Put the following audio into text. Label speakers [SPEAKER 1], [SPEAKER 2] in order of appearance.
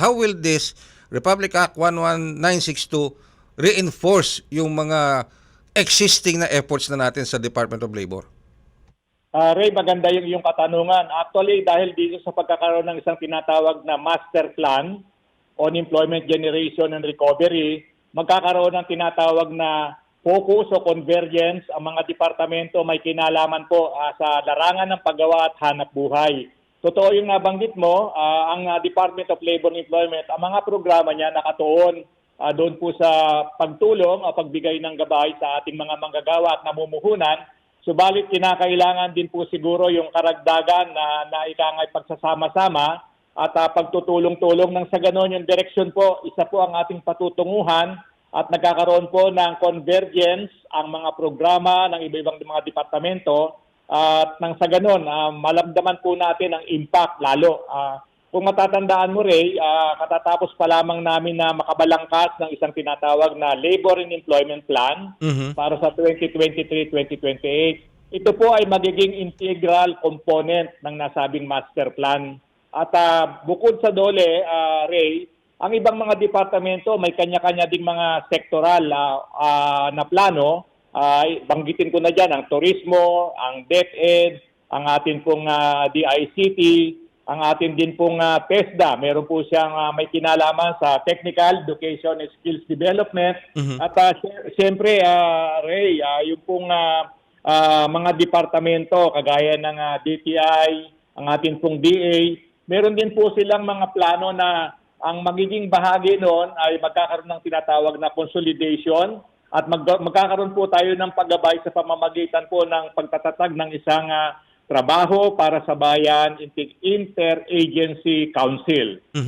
[SPEAKER 1] How will this Republic Act 11962 reinforce yung mga existing na efforts na natin sa Department of Labor?
[SPEAKER 2] Ah, Ray, maganda yung iyong katanungan. Actually, dahil dito sa pagkakaroon ng isang tinatawag na master plan on employment generation and recovery, magkakaroon ng tinatawag na focus o convergence ang mga departamento may kinalaman po ah, sa larangan ng paggawa at hanap buhay. Totoo yung nabanggit mo, ah, ang ah, Department of Labor and Employment, ang mga programa niya nakatuon ah, doon po sa pagtulong o pagbigay ng gabay sa ating mga manggagawa at namumuhunan. Subalit kinakailangan din po siguro yung karagdagan na naikangay pagsasama-sama at ah, pagtutulong-tulong ng sa ganon yung direksyon po, isa po ang ating patutunguhan at nagkakaroon po ng convergence ang mga programa ng iba-ibang mga departamento at nang sa ganon, ah, malamdaman po natin ang impact lalo. Ah, kung matatandaan mo, Ray, ah, katatapos pa lamang namin na makabalangkas ng isang tinatawag na Labor and Employment Plan
[SPEAKER 1] Mhm.
[SPEAKER 2] para sa 2023-2028. Ito po ay magiging integral component ng nasabing master plan. At ah, bukod sa dole, ah, Ray, ang ibang mga departamento may kanya-kanya ding mga sektoral ah, ah, na plano. Ay banggitin ko na dyan ang turismo, ang DepEd, ang atin pong ah, DICT, ang atin din pong ah, TESDA. Meron po siyang ah, may kinalaman sa Technical Education and Skills Development. At uh, siyempre, ah, Ray, ah, yung pong ah, ah, mga departamento kagaya ng ah, DTI, ang atin pong DA, meron din po silang mga plano na ang magiging bahagi noon ay magkakaroon ng tinatawag na consolidation at mag- magkakaroon po tayo ng paggabay sa pamamagitan po ng pagtatatag ng isang ah, trabaho para sa bayan inter- interagency council.